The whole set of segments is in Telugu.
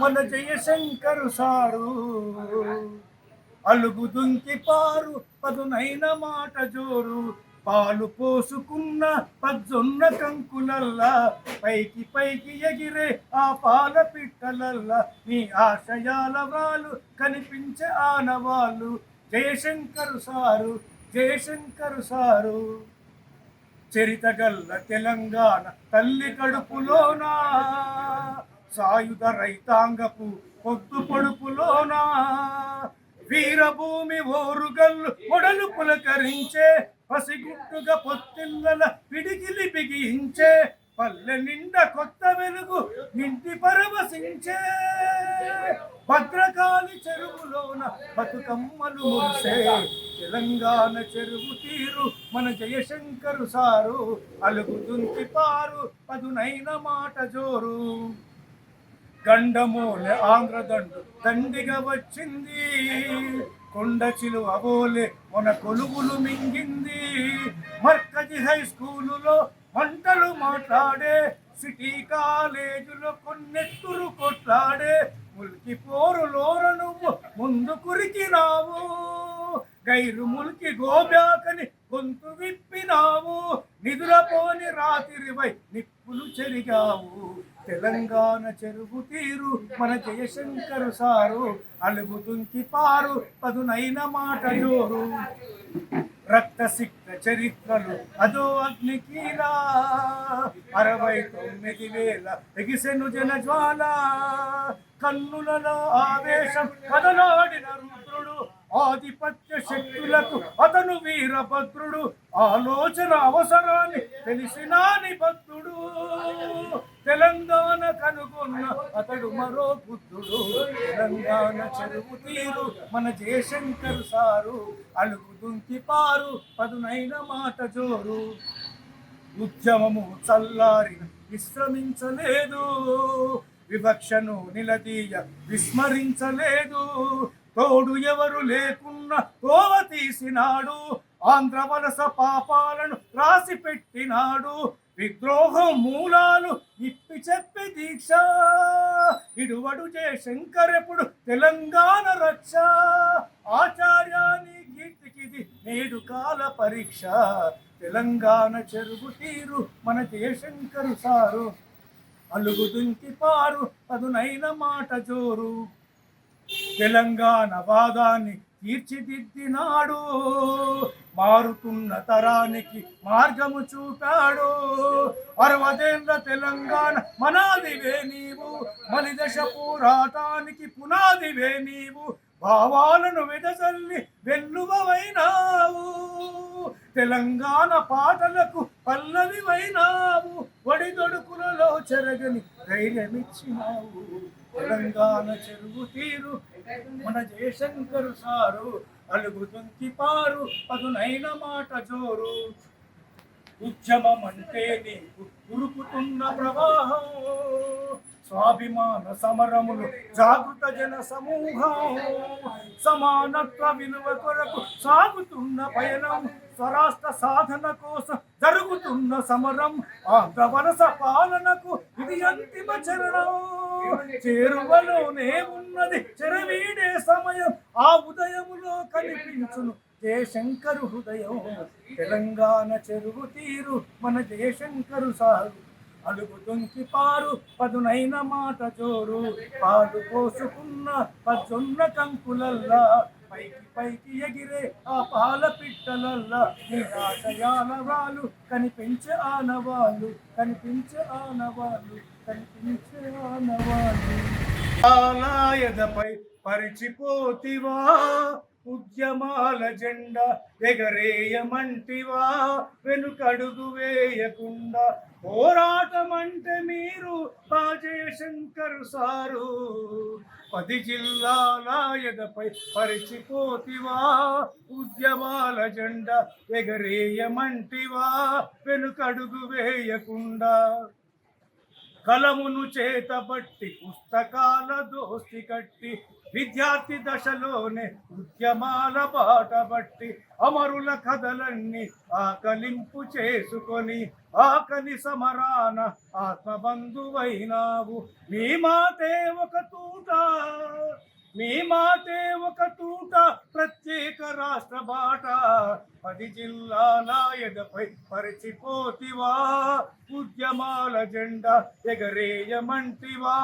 మన జయశంకరు సారు అలుగు దుంకి పారు పదునైన మాట జోరు. పాలు పోసుకున్న పజ్జొన్న కంకులల్లా పైకి పైకి ఎగిరే ఆ పాల పిట్టలల్లా. నీ ఆశయాల వాళ్ళు కనిపించే ఆనవాళ్ళు. Jayashankar sir Jayashankar sir. చరితగల్ల Telangana తల్లి కడుపులోనా? సాయుధ రైతాంగపు పొద్దు పొడుపులోన? వీరభూమి ఓరుగల్లు మొడలు పులకరించే పసిగుట్టుగా పొత్తిల్లల పిడికిలి బిగించే పల్లె నిండా కొత్త వెలుగు నింటి పరవశించే. భద్రకాళి చెరువులోన బతుకమ్మలు మురిసే. తెలంగాణ చెరువు తీరు మన జయశంకరు సారు. అలుగు దుంకి పారు పదునైన మాట జోరు. గండమూలె ఆంధ్రదండు దండిగా వచ్చింది. కొండ చిలువ బోలే మన కొలుగులు మింగింది. మర్కజి హై స్కూలులో వంటలు మాట్లాడే సిటీ కాలేజీలో కొన్నెత్తురు కొట్లాడే ముల్కి పోరులోర నువ్వు ముందు కురికినావు. గైరు ముల్కి గోబ్యాకని గొంతు విప్పినావు. నిదురపోని రాత్రివై నిప్పులు చెరిగావు. తెలంగాణ చెరువు తీరు మన జయశంకరు సారు అలుగు దుంకి పారు పదునైన మాట జోరు. రక్త సిక్త చరిత్రలు. అదో అగ్నికీలా అరవై తొమ్మిది వేల ఎగిసెను జన జ్వాల కన్నులలో ఆవేశం కదలాడిన రుద్రుడు ఆధిపత్య శక్తులకు అతను వీరభద్రుడు ఆలోచన అవసరాన్ని తెలిసిన నిబద్ధుడు. తెలంగాణ కనుగొన్న అతడు మరో బుద్ధుడు. తెలంగాణ చెరువు తీరు మన జయశంకర్ సారు. అలుగు దుంకి పారు పదునైన మాట జోరు. ఉద్యమము చల్లారిన విశ్రమించలేదు. వివక్షను నిలదీయ విస్మరించలేదు. తోడు ఎవరు లేకున్నా తోవ తీసినాడు. ఆంధ్ర వలస పాపాలను రాసి పెట్టినాడు విద్రోహం మూలాలు దీక్ష. ఇడువడు శంకరెప్పుడు తెలంగాణ రక్ష. ఆచార్యాని కీర్తికిది నేడు కాల పరీక్ష. తెలంగాణ చెరువు తీరు మన జయశంకరు సారు. అలుగు దుంకి పారు పదునైన మాట జోరు. తెలంగాణ వాదాన్ని తీర్చిదిద్దినాడు. మారుతున్న తరానికి మార్గము చూపాడు. అరవదేంద్ర తెలంగాణ మనాదివే నీవు. మలిదశ పోరాటానికి పునాదివే నీవు. భావాలను వెదజల్లి వెన్నువైనావు తెలంగాణ పాటలకు పల్లవివైనావు. వడిదొడుకులలో చెరగని ధైర్యమిచ్చినావు. తెలంగాణ చెరువు తీరు. మన జయశంకరు సారు అలుగుతుంకి పారు పదునైన మాట జోరు. ఉద్యమం అంటే నీకు ఉరుకుతున్న ప్రవాహం. స్వాభిమాన సమరములు జాగృత జన సమూహం సమానత్వ విలువ కొరకు సాగుతున్న పయనం స్వరాష్ట్ర సాధన కోసం జరుగుతున్న సమరం ఆంధ్ర వరస పాలనకు ఇది అంతిమ చరణం. చేరువలోనే ఉన్నది చెరవీడే సమయం ఆ ఉదయములో కనిపించును జయశంకరు హృదయం. తెలంగాణ చెరువు తీరు మన జయశంకరు సారు అడుగు దుంకి పారు పదునైన మాట జోరు. పాలు పోసుకున్న పజొన్న కంకులల్లా పైకి పైకి ఎగిరే ఆ పాల పిట్టలల్లా. నీ వాళ్ళు కనిపించే ఆనవాళ్ళు కనిపించే ఆనవాళ్ళు కనిపించే ఆనవాళ్ళు. ఆలాయదపై పరిచిపోతివా ఉద్యమాల జెండా ఎగరేయమంటివా వెనుకడుగు వేయకుండా పోరాటం అంటే మీరు శంకర్ సారు. పది జిల్లాల ఎదపై పరిచిపోతివా. ఉద్యమాల జెండా ఎగరేయమంటివా. వెనుకడుగు వేయకుండా కలమును చేతబట్టి పుస్తకాల దోస్తి కట్టి విద్యార్థి దశలోనే ఉద్యమాల బాట బట్టి అమరుల కథలన్నీ ఆకలింపు చేసుకొని ఆకలి సమరాన ఆత్మబంధువైనావు. నీ మాతే ఒక తూట మీ మాతే ఒక తూట ప్రత్యేక రాష్ట్ర బాట. పది జిల్లాల ఎదపై పరిచిపోతివా. ఉద్యమాల జెండా ఎగరేయమంటివా.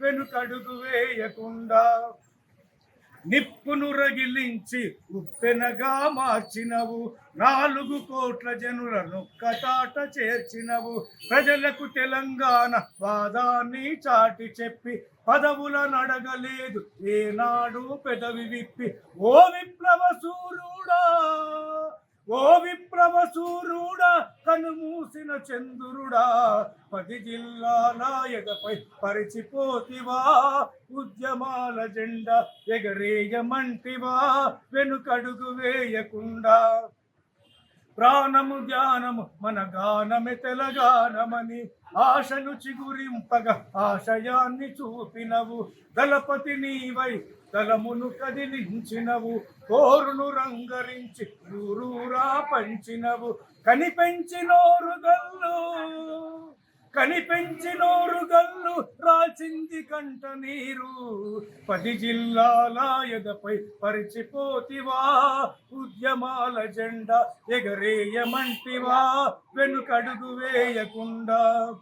వెనుకడుగు వేయకుండా నిప్పును రగిలించి ఉప్పెనగా మార్చినవు. నాలుగు కోట్ల జనులను కటాట చేర్చినవు. ప్రజలకు తెలంగాణ వాదాన్ని చాటి చెప్పి పదవుల నడగలేదు. ఏనాడు పెదవి విప్పి ఓ విప్లవ సూరుడా! ఓ విప్లవ తను మూసిన చంద్రుడా పది జిల్లా నాయకపై పరిచిపోతివా ఉద్యమాల జెండా ఎగరేయమంటివా వెనుకడుగు వేయకుండా. ప్రాణము ధ్యానము మన గానమే తెలగానమని ఆశను చిగురింపగా ఆశయాన్ని చూపినవు. దళపతి నీవై తలమును కదిలించినవు కోరును రంగరించి ఊరూరా పంచినవు. కనిపెంచినోరు గల్లు కనిపెంచినోరు గల్లు రాచింది కంట నీరు. పది జిల్లాల ఎదపై పరిచిపోతివా ఉద్యమాల జెండా ఎగరేయమంటివా వెనుకడుగు వేయకుండా.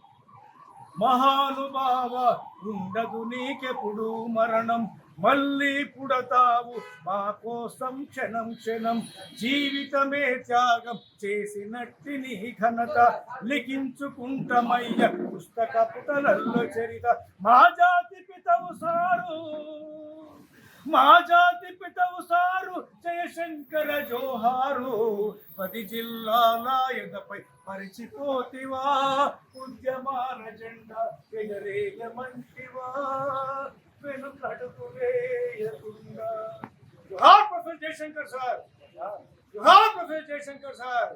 మహానుభావ ఉండదు నీకెప్పుడు మరణం. మళ్ళీ పుడతావు. మా కోసం క్షణం క్షణం జీవితమే త్యాగం చేసినట్టి నీ ఘనత లిఖించుకుంటమయ్య. పుస్తక పుటలల్లో చరిత మా జాతి పితవు సారు. మా జాతి పితవు సారు జయశంకర జోహారు. పది జిల్లాల ఎదపై పరిచిపోతివా. ఉద్యమాల జెండా ఎగరేయమంటివా వెనుకడుగు వేయకుండా జోహార్ ప్రొఫెసర్ జయశంకర్ సార్ జోహార్ ప్రొఫెసర్ జయశంకర్ సార్